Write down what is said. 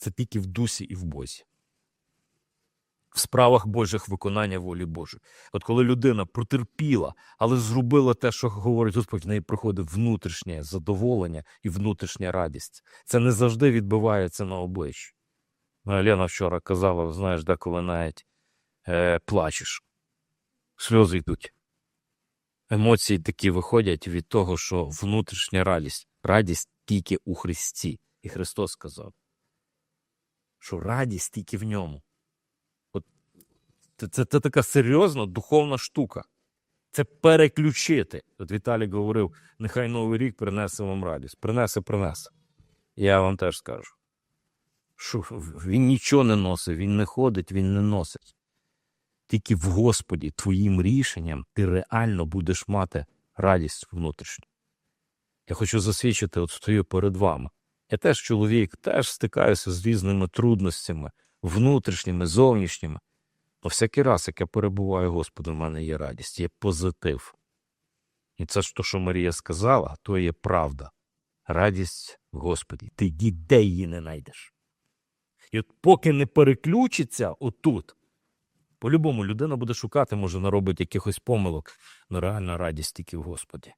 це тільки в дусі і в Бозі. В справах Божих виконання волі Божої. От коли людина протерпіла, але зробила те, що говорить Господь, в неї приходить внутрішнє задоволення і внутрішня радість. Це не завжди відбувається на обличчі. Ну, Лена вчора казала, знаєш, деколи навіть е, плачеш, сльози йдуть. Емоції такі виходять від того, що внутрішня радість, радість тільки у Христі. І Христос сказав, що радість тільки в ньому. От це, це, це така серйозна духовна штука. Це переключити. От Віталій говорив, нехай Новий рік принесе вам радість. Принесе, принесе. Я вам теж скажу. Що він нічого не носить, він не ходить, він не носить. Тільки в Господі твоїм рішенням ти реально будеш мати радість внутрішню. Я хочу засвідчити, от стою перед вами. Я теж чоловік, теж стикаюся з різними трудностями, внутрішніми, зовнішніми. Но всякий раз, як я перебуваю Господу, в мене є радість, є позитив. І це ж то, що Марія сказала, то є правда. Радість в Господі. Ти ніде її не знайдеш. І от поки не переключиться отут, по-любому людина буде шукати, може, наробить якихось помилок, але реальна радість тільки в Господі.